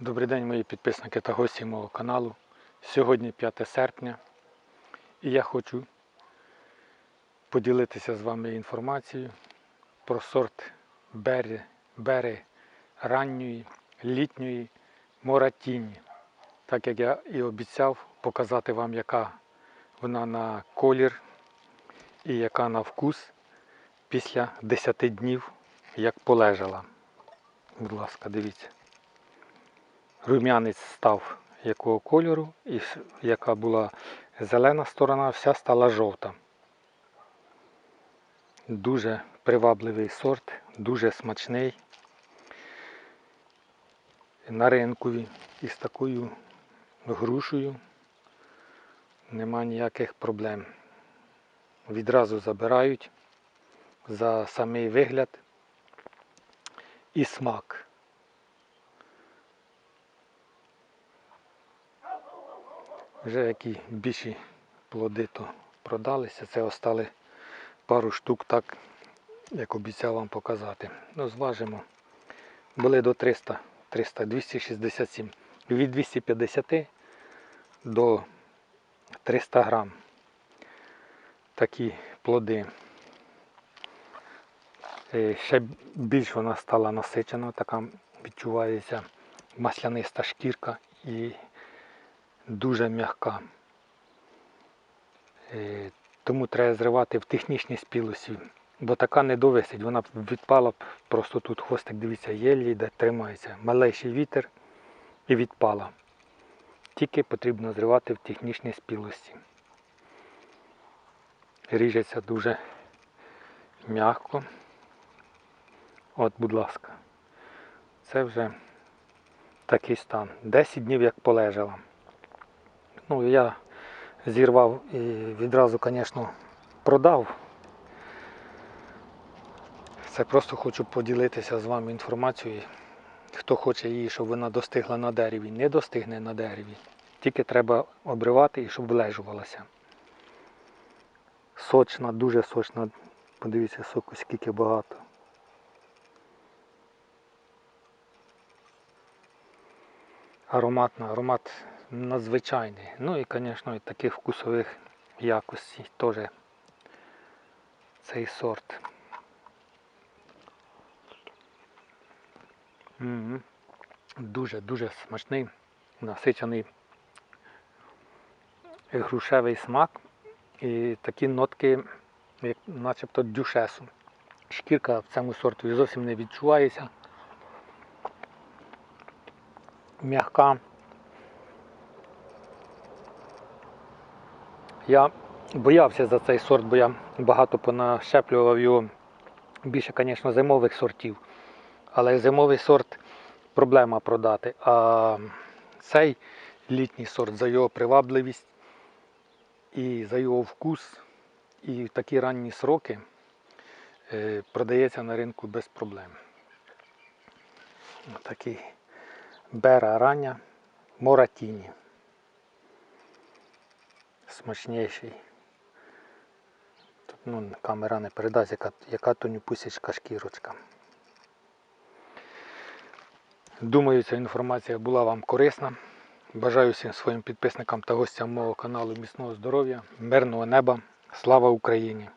Добрий день, мої підписники та гості мого каналу. Сьогодні 5 серпня і я хочу поділитися з вами інформацією про сорт бери, бери ранньої, літньої моратіні. Так як я і обіцяв показати вам, яка вона на колір і яка на вкус після 10 днів, як полежала. Будь ласка, дивіться рум'янець став якого кольору, і яка була зелена сторона, вся стала жовта. Дуже привабливий сорт, дуже смачний. На ринкові і з такою грушею нема ніяких проблем. Відразу забирають за самий вигляд і смак. Вже які більші плоди то продалися. Це остали пару штук, так як обіцяв вам показати. Ну, зважимо. Були до 300, 300, 267. Від 250 до 300 грам. Такі плоди. Е, Ще більш вона стала насичена, така відчувається масляниста шкірка і дуже м'яка. Е, Тому треба зривати в технічній спілості, бо така не довисить, вона відпала б, просто тут хвостик, дивіться, єлі, де тримається. Малейший вітер і відпала. Тільки потрібно зривати в технічній спілості. Ріжеться дуже м'яко. От, будь ласка. Це вже такий стан. 10 днів як полежала. Ну, я зірвав і відразу, звісно, продав. Це просто хочу поділитися з вами інформацією. Хто хоче її, щоб вона достигла на дереві, не достигне на дереві. Тільки треба обривати і щоб влежувалася. Сочна, дуже сочна. Подивіться, соку скільки багато. Ароматна, аромат надзвичайний. Ну і, звісно, і таких вкусових якостей теж цей сорт. Дуже-дуже смачний, насичений грушевий смак і такі нотки, як начебто дюшесу. Шкірка в цьому сорту зовсім не відчувається. М'яка. Я боявся за цей сорт, бо я багато понащеплював його більше, звісно, зимових сортів. Але зимовий сорт проблема продати. А цей літній сорт за його привабливість і за його вкус, і в такі ранні сроки е, продається на ринку без проблем. Такий бера рання моратіні. Смачніший. Тут ну, камера не передасть, яка, яка тонюпусічка шкірочка. Думаю, ця інформація була вам корисна. Бажаю всім своїм підписникам та гостям мого каналу міцного здоров'я, мирного неба. Слава Україні!